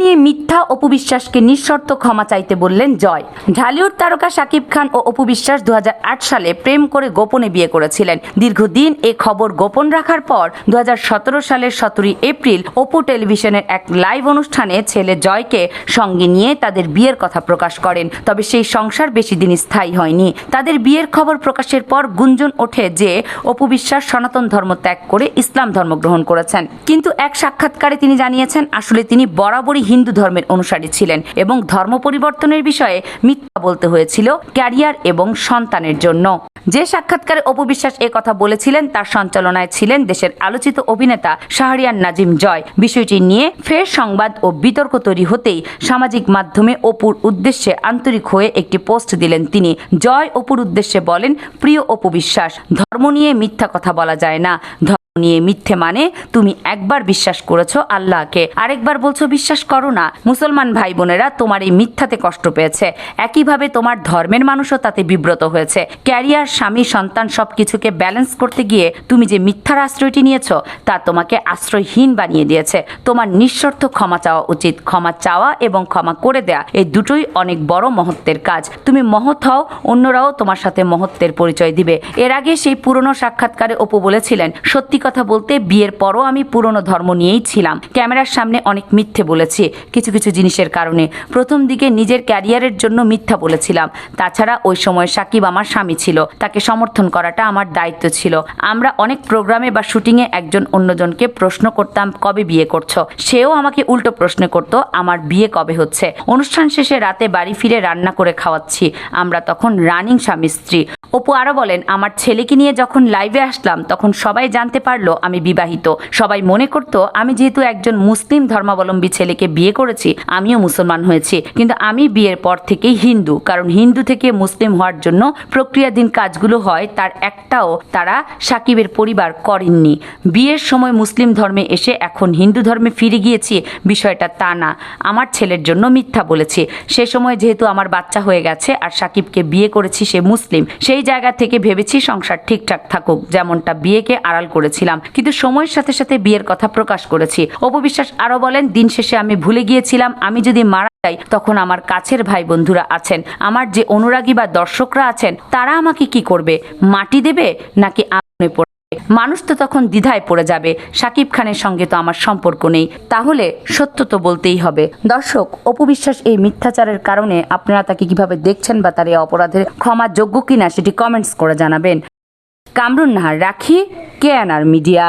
নিয়ে মিথ্যা অপবিশ্বাসকে নিঃশর্ত ক্ষমা চাইতে বললেন জয়। ঢালিউড তারকা শাকিব খান ও অপবিশ্বাস দু সালে প্রেম করে গোপনে বিয়ে করেছিলেন। দীর্ঘদিন এ খবর গোপন রাখার পর দু সালের সতেরোই এপ্রিল অপু টেলিভিশনের এক লাইভ অনুষ্ঠানে ছেলে জয়কে সঙ্গে নিয়ে তাদের বিয়ের কথা প্রকাশ করেন। তবে সেই সংসার বেশি দিন স্থায়ী হয়নি। তাদের বিয়ের খবর প্রকাশের পর গুঞ্জন ওঠে যে অপু বিশ্বাস সনাতন ধর্ম ত্যাগ করে ইসলাম ধর্ম গ্রহণ করেছেন। কিন্তু এক সাক্ষাৎকারে তিনি জানিয়েছেন, আসলে তিনি বরাবরই হিন্দু ধর্মের অনুসারী ছিলেন এবং ধর্ম পরিবর্তনের বিষয়ে মিথ্যা বলতে হয়েছিল ক্যারিয়ার এবং সন্তানের জন্য। যে সাক্ষাৎকারে অপবিশ্বাস এ কথা বলেছিলেন, তার সঞ্চালনায় ছিলেন দেশের আলোচিত অভিনেতা শাহরিয়ার নাজিম জয়। বিষয়টি নিয়ে ফের সংবাদ ও বিতর্ক তৈরি হতেই সামাজিক মাধ্যমে অপুর উদ্দেশ্যে আন্তরিক হয়ে একটি পোস্ট দিলেন তিনি। জয় অপুর উদ্দেশ্যে বলেন, প্রিয় অপবিশ্বাস ধর্ম নিয়ে মিথ্যা কথা বলা যায় না। নিয়ে মিথ্যে মানে তুমি একবার বিশ্বাস করেছ আল্লাহকে। আরেকবার বলছো, বিশ্বাস করো না। মুসলমান ভাই বোনেরা তোমার এই মিথ্যাতে কষ্ট পেয়েছে। একইভাবে তোমার ধর্মের মানুষও তাতে বিব্রত হয়েছে। ক্যারিয়ার, স্বামী, সন্তান সবকিছুকে ব্যালেন্স করতে গিয়ে তুমি যে মিথ্যার আশ্রয়টি নিয়েছো, তা তোমাকে আশ্রয়হীন বানিয়ে দিয়েছে। তোমার নিঃশর্ত ক্ষমা চাওয়া উচিত। ক্ষমা চাওয়া এবং ক্ষমা করে দেয়া, এই দুটোই অনেক বড় মহত্বের কাজ। তুমি মহৎ হও, অন্যরাও তোমার সাথে মহত্বের পরিচয় দিবে। এর আগে সেই পুরনো সাক্ষাৎকারে অপু বলেছিলেন, সত্যি কথা বলতে বিয়ের পরও আমি পুরনো ধর্ম নিয়েই ছিলাম। ক্যামেরার সামনে অনেক মিথ্যে বলেছি, কিছু কিছু জিনিসের কারণে। প্রথম দিকে নিজের ক্যারিয়ারের জন্য মিথ্যা বলেছিলাম। তাছাড়া ওই সময় সাকিব আমার স্বামী ছিল। তাকে সমর্থন করাটা আমার দায়িত্ব ছিল। আমরা অনেক প্রোগ্রামে বা শুটিংয়ে একজন অন্যজনকে প্রশ্ন করতাম, কবে বিয়ে করছ? সেও আমাকে উল্টো প্রশ্ন করত, আমার বিয়ে কবে হচ্ছে? অনুষ্ঠান শেষে রাতে বাড়ি ফিরে রান্না করে খাওয়াচ্ছি। আমরা তখন রানিং স্বামী স্ত্রী। অপু আরও বলেন, আমার ছেলেকে নিয়ে যখন লাইভে আসলাম, তখন সবাই জানতে পারল আমি বিবাহিত। সবাই মনে করত, আমি যেহেতু একজন মুসলিম ধর্মাবলম্বী ছেলেকে বিয়ে করেছি, আমিও মুসলমান হয়েছি। কিন্তু আমি বিয়ের পর থেকেই হিন্দু, কারণ হিন্দু থেকে মুসলিম হওয়ার জন্য প্রক্রিয়াধীন কাজগুলো হয়, তার একটাও তারা সাকিবের পরিবার করেননি। বিয়ের সময় মুসলিম ধর্মে এসে এখন হিন্দু ধর্মে ফিরে গিয়েছি, বিষয়টা তা না। আমার ছেলের জন্য মিথ্যা বলেছি। সে সময় যেহেতু আমার বাচ্চা হয়ে গেছে আর সাকিবকে বিয়ে করেছি সে মুসলিম, সেই জায়গা থেকে ভেবেছি সংসার ঠিকঠাক থাকুক, যেমনটা বিয়েকে আড়াল করেছিলাম। কিন্তু সময়ের সাথে সাথে বিয়ের কথা প্রকাশ করেছি। অপবিশ্বাস আরও বলেন, দিন শেষে আমি ভুলে গিয়েছিলাম, আমি যদি মারা যাই, তখন আমার কাছের ভাই বন্ধুরা আছেন। আমার যে অনুরাগী বা দর্শকরা আছেন, তারা আমাকে কি করবে? মাটি দেবে নাকি আগুনে পড়বে? মানুষ তো তখন দ্বিধায় পড়ে যাবে। সাকিব খানের সঙ্গে তো আমার সম্পর্ক নেই। তাহলে সত্য তো বলতেই হবে। দর্শক, অপবিশ্বাস এই মিথ্যাচারের কারণে আপনারা তাকে কীভাবে দেখছেন বা তার এই অপরাধের ক্ষমা যোগ্য কিনা, সেটি কমেন্টস করে জানাবেন। কামরুন নাহার, রাখি। কে আনার মিডিয়া